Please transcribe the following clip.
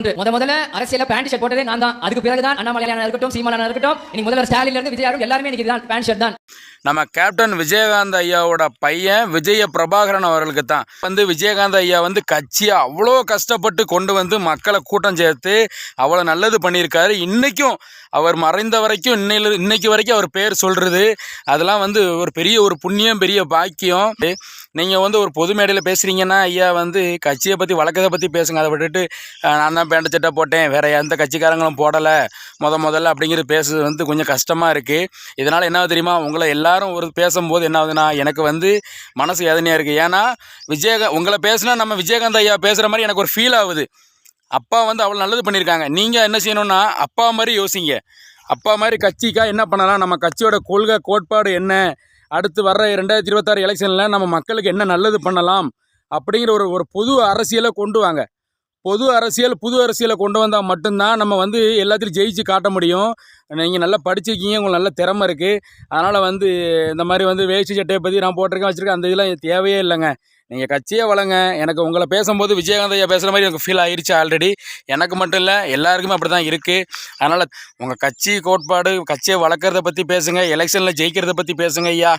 முத முதல்ல அரசியல பேண்ட் ஷர்ட் போட்டதே நான் தான். அதுக்கு பிறகுதான் அண்ணாமலையான இருக்கட்டும் சீமானா இருக்கட்டும் இன்னைக்கு முதல்வர் ஸ்டாலின்ல இருந்து விஜயாரும் எல்லாருமே இன்னைக்கு தான் பேண்ட் ஷர்ட் தான். நம்ம கேப்டன் விஜயகாந்த் ஐயாவோட பையன் விஜய பிரபாகரன் அவர்களுக்கு தான். வந்து விஜயகாந்த் ஐயா வந்து கட்சியை அவ்வளோ கஷ்டப்பட்டு கொண்டு வந்து மக்களை கூட்டம் சேர்த்து அவ்வளோ நல்லது பண்ணியிருக்காரு. இன்றைக்கும் அவர் மறைந்த வரைக்கும் இன்னையில இன்னைக்கு வரைக்கும் அவர் பேர் சொல்கிறது அதெல்லாம் வந்து ஒரு பெரிய ஒரு புண்ணியம் பெரிய பாக்கியம். நீங்கள் வந்து ஒரு பொது மேடையில் பேசுகிறீங்கன்னா ஐயா வந்து கட்சியை பற்றி வழக்கத்தை பற்றி பேசுங்க. அதை விட்டுட்டு நான் தான் பேண்ட் சட்டை போட்டேன் வேறு எந்த கட்சிக்காரங்களும் போடலை. முத முதல்ல அப்படிங்கிறது பேசுறது வந்து கொஞ்சம் கஷ்டமாக இருக்குது இதனால் என்ன தெரியுமா? உங்களை எல்லாரும் ஒரு பேசும்போது என்ன ஆகுதுன்னா எனக்கு வந்து மனசு எதனையாக இருக்குது ஏன்னா விஜயகா உங்களை பேசுனா நம்ம விஜயகாந்த் ஐயா பேசுகிற மாதிரி எனக்கு ஒரு ஃபீல் ஆகுது. அப்பா வந்து அவ்வளோ நல்லது பண்ணியிருக்காங்க. நீங்கள் என்ன செய்யணும்னா அப்பா மாதிரி யோசிங்க. அப்பா மாதிரி கட்சிக்காக என்ன பண்ணலாம்? நம்ம கட்சியோட கொள்கை கோட்பாடு என்ன? அடுத்து வர்ற ரெண்டாயிரத்தி இருபத்தாறு எலெக்ஷனில் நம்ம மக்களுக்கு என்ன நல்லது பண்ணலாம்? அப்படிங்கிற ஒரு ஒரு பொது அரசியலை கொண்டு வாங்க. பொது அரசியல் புது அரசியலை கொண்டு வந்தால் மட்டும்தான் நம்ம வந்து எல்லாத்தையும் ஜெயிச்சு காட்ட முடியும். நீங்கள் நல்லா படிச்சிருக்கீங்க உங்களுக்கு நல்ல திறமை இருக்குது அதனால் வந்து இந்த மாதிரி வந்து வேஷ்டி சட்டையை பற்றி நான் போட்டிருக்கேன் வச்சுருக்கேன். அந்த இதெல்லாம் தேவையே இல்லைங்க. நீங்கள் கட்சியே வளங்க. எனக்கு உங்களை பேசும்போது விஜயகாந்த் ஐயா பேசுகிற மாதிரி எனக்கு ஃபீல் ஆயிடுச்சு ஆல்ரெடி எனக்கு மட்டும் இல்லை எல்லாருக்குமே அப்படி தான் இருக்குது அதனால் உங்கள் கட்சி கோட்பாடு கட்சியை வளர்க்குறத பற்றி பேசுங்க எலெக்ஷனில் ஜெயிக்கிறத பற்றி பேசுங்க ஐயா.